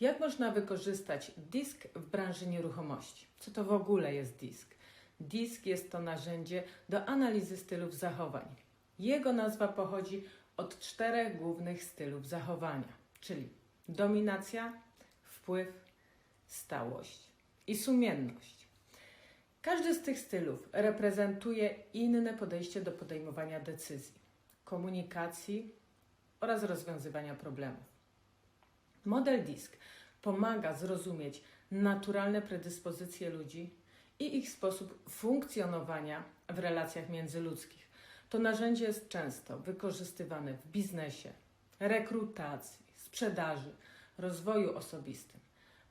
Jak można wykorzystać disk w branży nieruchomości? Co to w ogóle jest disk? Disk jest to narzędzie do analizy stylów zachowań. Jego nazwa pochodzi od czterech głównych stylów zachowania, czyli dominacja, wpływ, stałość i sumienność. Każdy z tych stylów reprezentuje inne podejście do podejmowania decyzji, komunikacji oraz rozwiązywania problemów. Model DISK pomaga zrozumieć naturalne predyspozycje ludzi i ich sposób funkcjonowania w relacjach międzyludzkich. To narzędzie jest często wykorzystywane w biznesie, rekrutacji, sprzedaży, rozwoju osobistym,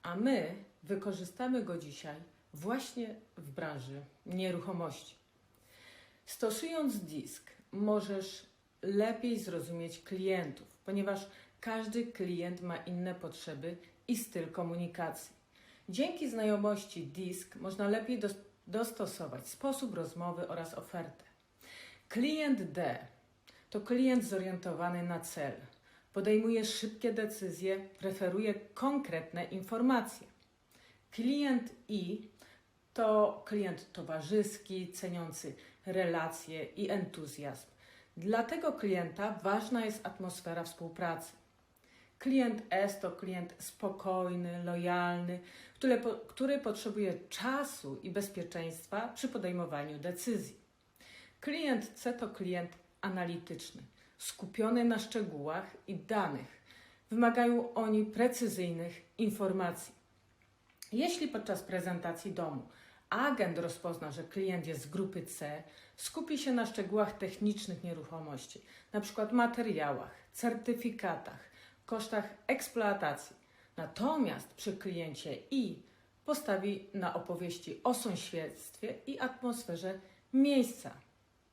a my wykorzystamy go dzisiaj właśnie w branży nieruchomości. Stosując disk, możesz lepiej zrozumieć klientów, ponieważ każdy klient ma inne potrzeby i styl komunikacji. Dzięki znajomości disk można lepiej dos- dostosować sposób rozmowy oraz ofertę. Klient D to klient zorientowany na cel. Podejmuje szybkie decyzje, preferuje konkretne informacje. Klient I to klient towarzyski, ceniący relacje i entuzjazm. Dla tego klienta ważna jest atmosfera współpracy. Klient S to klient spokojny, lojalny, który, który potrzebuje czasu i bezpieczeństwa przy podejmowaniu decyzji. Klient C to klient analityczny, skupiony na szczegółach i danych. Wymagają oni precyzyjnych informacji. Jeśli podczas prezentacji domu agent rozpozna, że klient jest z grupy C, skupi się na szczegółach technicznych nieruchomości, np. materiałach, certyfikatach, kosztach eksploatacji. Natomiast przy kliencie I postawi na opowieści o sąsiedztwie i atmosferze miejsca.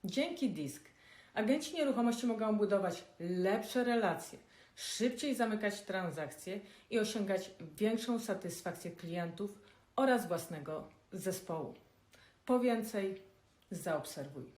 Dzięki DISK agenci nieruchomości mogą budować lepsze relacje, szybciej zamykać transakcje i osiągać większą satysfakcję klientów oraz własnego zespołu. Po więcej zaobserwuj.